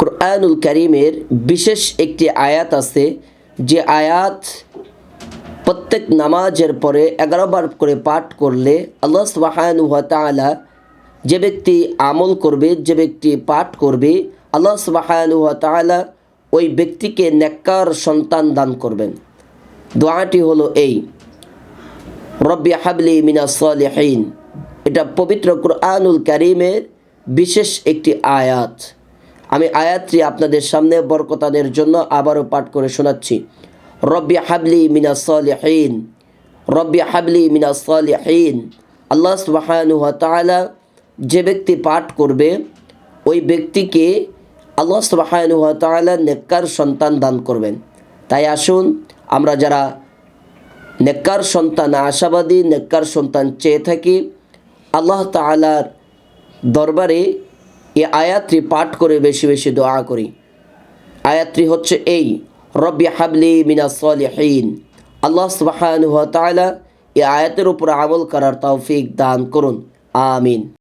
কোরআনুল করিমের বিশেষ একটি আয়াত আছে, যে আয়াত প্রত্যেক নামাজের পরে এগারো বার করে পাঠ করলে আল্লাহ সুবাহানু তাআলা যে ব্যক্তি আমল করবে, যে ব্যক্তি পাঠ করবে, আল্লাহ সুবাহানু তাআলা ওই ব্যক্তিকে নেককার সন্তান দান করবেন। দোয়াটি হলো এই, রব্বি হাবলি মিনা সালিহিন। এটা পবিত্র কুরআনুল কারিমের বিশেষ একটি আয়াত। আমি আয়াতটি আপনাদের সামনে বরকতাদের জন্য আবারও পাঠ করে শোনাচ্ছি। রব্বি হাবলি মিনা সালিহিন, রব্বি হাবলি মিনা সালিহিন। আল্লাহ সুবহানাহু ওয়া তাআলা যে ব্যক্তি পাঠ করবে, ওই ব্যক্তিকে আল্লাহ সুবহানাহু ওয়া তাআলা নেককার সন্তান দান করবেন। তাই আসুন, আমরা যারা নেককার সন্তান, আশাবাদী নেককার সন্তান চেয়ে থাকি, আল্লাহ তালার দরবারে এই আয়াতটি পাঠ করে বেশি বেশি দোয়া করি। আয়াতটি হচ্ছে এই, রব্বি হাবলি মিনা সলিহীন। আল্লাহ সুবাহান এই আয়াতের উপর আমল করার তৌফিক দান করুন। আমিন।